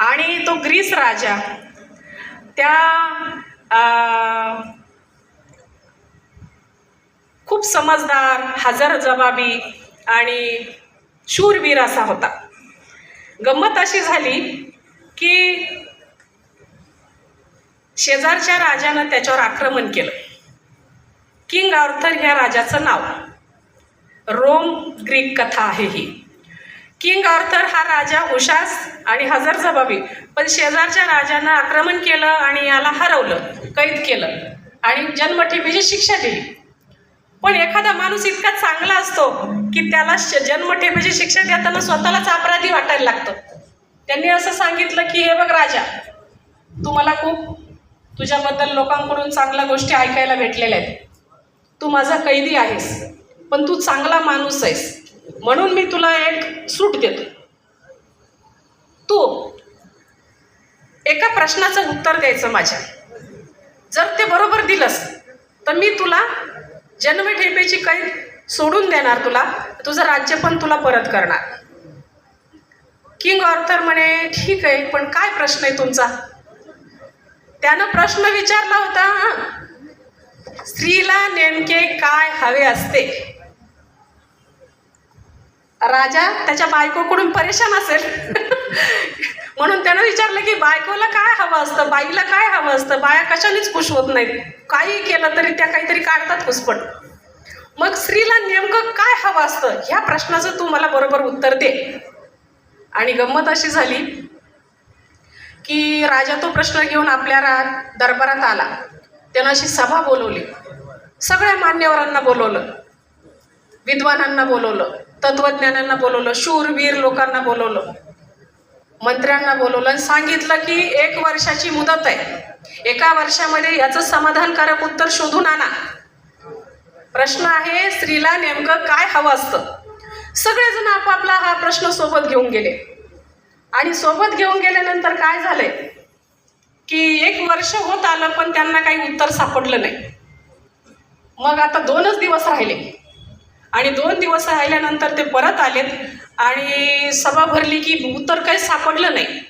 आणि तो ग्रीस राजा त्या खूप समजदार हजर जबाबी आणि शूरवीर असा होता. गंमत अशी झाली की शेजारच्या राजानं त्याच्यावर आक्रमण केलं. किंग आर्थर ह्या राजाचं नाव. रोम ग्रीक कथा आहे ही. किंग आर्थर हा राजा हुशास आणि हजर जबाबी. पण शेजारच्या राजानं आक्रमण केलं आणि याला हरवलं कैद केलं आणि जन्मठेपेची शिक्षा दिली. पण एखादा माणूस इतका चांगला असतो की त्याला श- जन्मठेपेची शिक्षा देताना स्वतःलाच अपराधी वाटायला लागतं. त्यांनी असं सांगितलं की हे बघ राजा तू मला खूप तुझ्याबद्दल लोकांकडून चांगल्या गोष्टी ऐकायला भेटलेल्या आहेत. तू माझा कैदी आहेस पण तू चांगला माणूस आहेस. म्हणून मी तुला एक सूट देतो. तू एका प्रश्नाचं उत्तर द्यायचं माझ्या. जर ते बरोबर दिलंस तर मी तुला जन्मठेपेची कैद सोडून देणार तुला. तुझं राज्य पण तुला परत करणार. किंग ऑर्थर म्हणे ठीक आहे पण काय प्रश्न आहे तुमचा? त्यानं प्रश्न विचारला होता स्त्रीला नेमके काय हवे असते? राजा त्याच्या बायकोकडून परेशान असेल. म्हणून त्यानं विचारलं की बायकोला काय हवं असतं? बाईला काय हवं असतं? बाया कशानेच खुश होत नाहीत. काही केलं तरी त्या काहीतरी काढतात खुसपट मग स्त्रीला नेमकं काय हवं असतं? ह्या प्रश्नाचं तू मला बरोबर उत्तर दे. आणि गंमत अशी झाली की राजा तो प्रश्न घेऊन आपल्या रा दरबारात आला. त्यानं अशी सभा बोलवली. सगळ्या मान्यवरांना बोलवलं. विद्वानांना बोलवलं. तत्वज्ञानांना बोलवलं शूरवीर लोकांना बोलवलं मंत्र्यांना बोलवलं आणि सांगितलं की एक वर्षाची मुदत आहे. एका वर्षामध्ये याचं समाधानकारक उत्तर शोधून आणा. प्रश्न आहे स्त्रीला नेमकं काय हवं असतं? सगळेजण आपापला हा प्रश्न सोबत घेऊन गेले. आणि सोबत घेऊन गेल्यानंतर काय झालंय? की एक वर्ष होत आलं पण त्यांना काही उत्तर सापडलं नाही. मग आता दोनच दिवस राहिले. आणि दोन दिवस राहिल्यानंतर ते परत आलेत. आणि सभा भरली की उत्तर काही सापडलं नाही.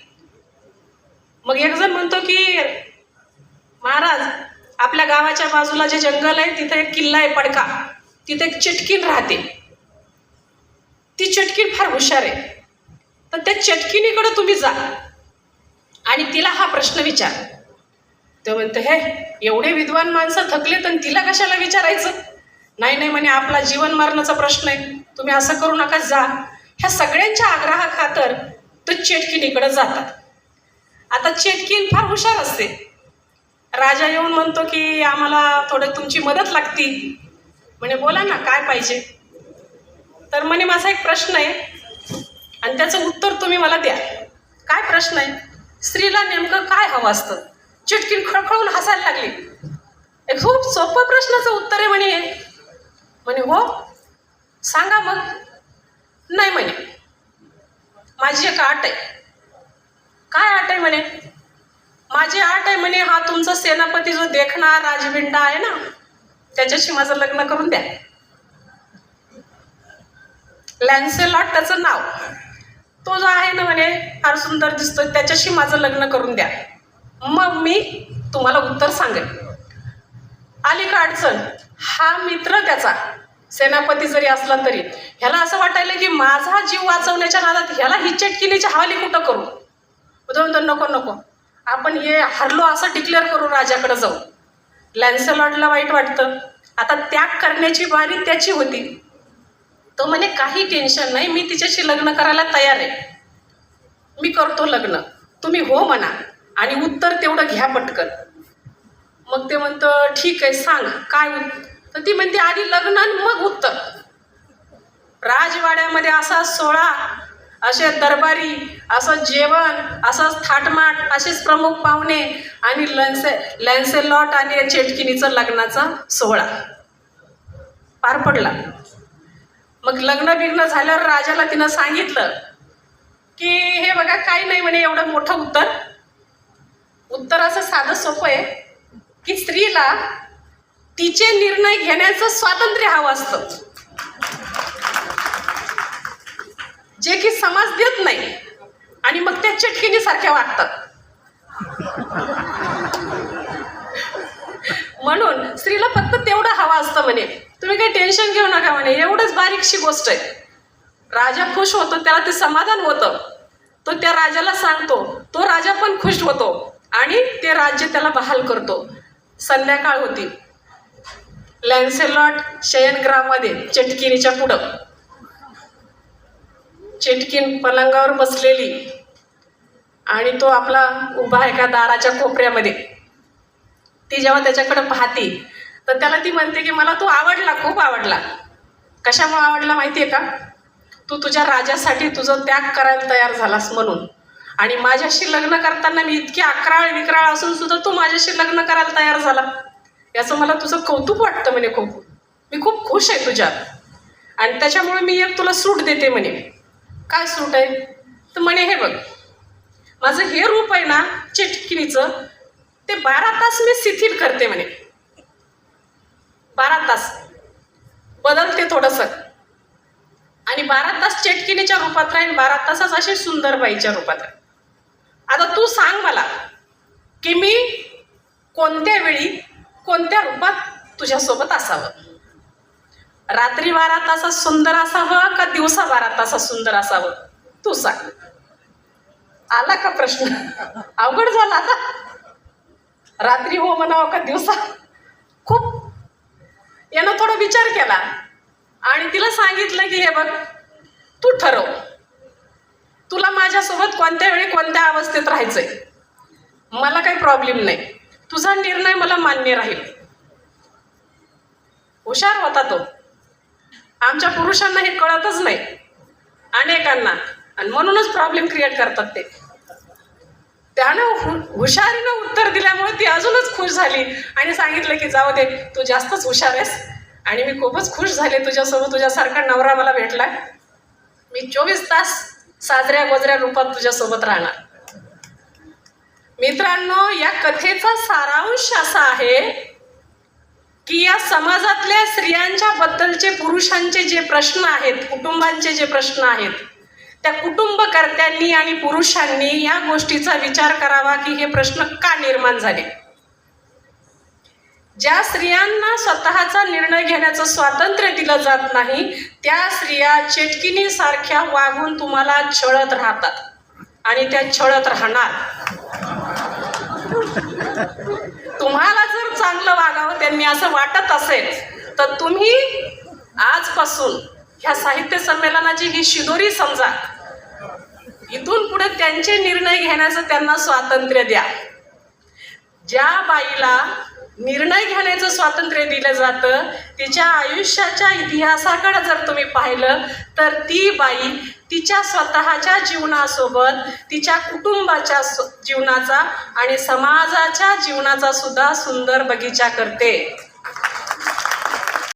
मग एक जण म्हणतो की महाराज आपल्या गावाच्या बाजूला जे जंगल आहे तिथे एक किल्ला आहे पडका. तिथे एक चिटकीन राहते. ती चटकीन फार हुशार आहे. तर त्या चटकिनीकडे तुम्ही जा. आणि तिला हा प्रश्न विचार. ते म्हणते हे एवढे विद्वान माणसं थकले तर तिला कशाला विचारायचं? नाही नाही म्हणे आपला जीवन मरणाचा प्रश्न आहे. तुम्ही असं करू नका जा. ह्या सगळ्यांच्या आग्रहा खातर तो चेटकिनीकडे जातात. आता चेटकीन फार हुशार असते. राजा येऊन म्हणतो की आम्हाला थोडं तुमची मदत लागती. म्हणे बोला ना काय पाहिजे? तर म्हणे माझा एक प्रश्न आहे आणि त्याचं उत्तर तुम्ही मला द्या. काय प्रश्न आहे? स्त्रीला नेमकं काय हवं असतं? चिटकीन खळखळून हसायला लागली. एक खूप सोपं प्रश्नाचं उत्तर आहे म्हणे. म्हणे हो सांगा मग. नाही म्हणे. माझी एक आट आहे. काय आट आहे? म्हणे. माझी आट आहे म्हणे हा तुमचा सेनापती जो देखणार राजभिंडा आहे ना त्याच्याशी माझं लग्न करून द्या. लॅन्सेलॉट त्याचं नाव. तो जो आहे ना म्हणे फार सुंदर दिसतो त्याच्याशी माझं लग्न करून द्या. मग मी तुम्हाला उत्तर सांगेन. आली का अडचण हा मित्र त्याचा सेनापती जरी असला तरी ह्याला असं वाटायला की माझा जीव वाचवण्याच्या नादात ह्याला ही चटकिनीची हवाली कुठं करू? तो म्हणतो नको नको. आपण हे हरलो असं डिक्लेअर करू राजाकडे जाऊ लॅन्सलॉटला वाईट वाटतं. आता त्याग करण्याची बारी त्याची होती. तो म्हणे काही टेन्शन नाही मी तिच्याशी लग्न करायला तयार आहे. मी करतो लग्न. तुम्ही हो म्हणा आणि उत्तर तेवढं घ्या पटकन. मग ते म्हणतं ठीक आहे सांग. काय तर ती म्हणते आधी लग्न आणि मग उत्तर. राजवाड्यामध्ये असा सोहळा असे दरबारी असं जेवण असंच थाटमाट असेच प्रमुख पाहुणे आणि लन्से लॅन्सेलॉट आणि चेटकिनीचं लग्नाचा सोहळा पार पडला. मग लग्न बिग्न झाल्यावर राजाला तिनं सांगितलं की हे बघा काही नाही म्हणे एवढं मोठं उत्तर. उत्तर असं साधं सोपं आहे की स्त्रीला तिचे निर्णय घेण्याचं स्वातंत्र्य हवं असतं. जे की समाज देत नाही आणि मग त्या चटकिनी सारख्या वागतात. म्हणून स्त्रीला फक्त तेवढं हवा असतं म्हणे. तुम्ही काही टेन्शन घेऊ नका म्हणे एवढंच बारीकशी गोष्ट आहे. राजा खुश होतो त्याला ते समाधान होतं. तो त्या राजाला सांगतो तो राजा पण खुश होतो आणि ते राज्य त्याला बहाल करतो. संध्याकाळ होती. लॅन्सेलॉट शयनगृहामध्ये चटकिनीच्या पुढं. चेटकीन पलंगावर बसलेली आणि तो आपला उभा आहे का दाराच्या कोपऱ्यामध्ये. ती जेव्हा त्याच्याकडे पाहते तर त्याला ती म्हणते की मला तो आवडला खूप आवडला. कशामुळे आवडला माहिती आहे का? तू तुझ्या राजासाठी तुझं त्याग करायला तयार झालास म्हणून. आणि माझ्याशी लग्न करताना मी इतकी अकराळ विक्राळ असून सुद्धा तू माझ्याशी लग्न करायला तयार झाला. याचं मला तुझं कौतुक वाटतं म्हणे खूप. मी खूप खुश आहे तुझ्यात. आणि त्याच्यामुळे मी एक तुला सूट देते म्हणे. काय सूट आहे? तर म्हणे हे बघ माझं हे रूप आहे ना चिटकिनीचं ते बारा तास मी शिथिल करते म्हणे. बारा तास. बदलते थोडंसं. आणि बारा तास चेटकिनीच्या रूपात राहील बारा तासच असे सुंदर बाईच्या रूपात राहील आता तू सांग मला की मी कोणत्या वेळी कोणत्या रूपात तुझ्यासोबत असावं? रात्री बारा तासात सुंदर असावं का दिवसा बारा तासात सुंदर असावं? तू सांग. आला का प्रश्न? अवघड झाला आता. रात्री हो म्हणावं का दिवसा? खूप. यानं थोडा विचार केला. आणि तिला सांगितलं की हे बघ तू ठरव. तुला माझ्यासोबत कोणत्या वेळी कोणत्या अवस्थेत राहायचंय? मला काही प्रॉब्लेम नाही. तुझा निर्णय मला मान्य राहील. हुशार होता तो. आमच्या पुरुषांना हे कळतच नाही. अनेकांना. आणि म्हणूनच प्रॉब्लेम क्रिएट करतात ते. त्यानं हु हुशारीनं उत्तर दिल्यामुळे ती अजूनच खुश झाली आणि सांगितलं की जाऊ दे तू जास्तच हुशार आहेस आणि मी खूपच खुश झाले. तुझ्यासोबत तुझ्यासारखा नवरा मला भेटला मी चोवीस तास साजऱ्या गोजऱ्या रूपात तुझ्यासोबत राहणार. मित्रांनो या कथेचा सारांश असा आहे की या समाजातल्या स्त्रियांच्या बद्दलचे पुरुषांचे जे प्रश्न आहेत कुटुंबांचे जे प्रश्न आहेत त्या कुटुंबकर्त्यांनी आणि पुरुषांनी या गोष्टीचा विचार करावा की हे प्रश्न का निर्माण झाले? ज्या स्त्रियांना स्वतःचा निर्णय घेण्याचं स्वातंत्र्य दिलं जात नाही त्या स्त्रिया चेटकिनीसारख्या वागून तुम्हाला छळत राहतात आणि त्या छळत राहणार. तुम्हाला जर चांगलं वागावं त्यांनी असं वाटत असेल तर तुम्ही आजपासून ह्या साहित्य संमेलनाची ही शिदोरी समजा. इथून पुढे त्यांचे निर्णय घेण्याचं त्यांना स्वातंत्र्य द्या. ज्या बाईला निर्णय घेण्याचं स्वातंत्र्य दिलं जातं. तिच्या आयुष्याच्या इतिहासाकडं जर तुम्ही पाहिलं तर ती बाई तिच्या स्वतःच्या जीवनासोबत तिच्या कुटुंबाच्या जीवनाचा आणि समाजाच्या जीवनाचा सुद्धा सुंदर बगीचा करते.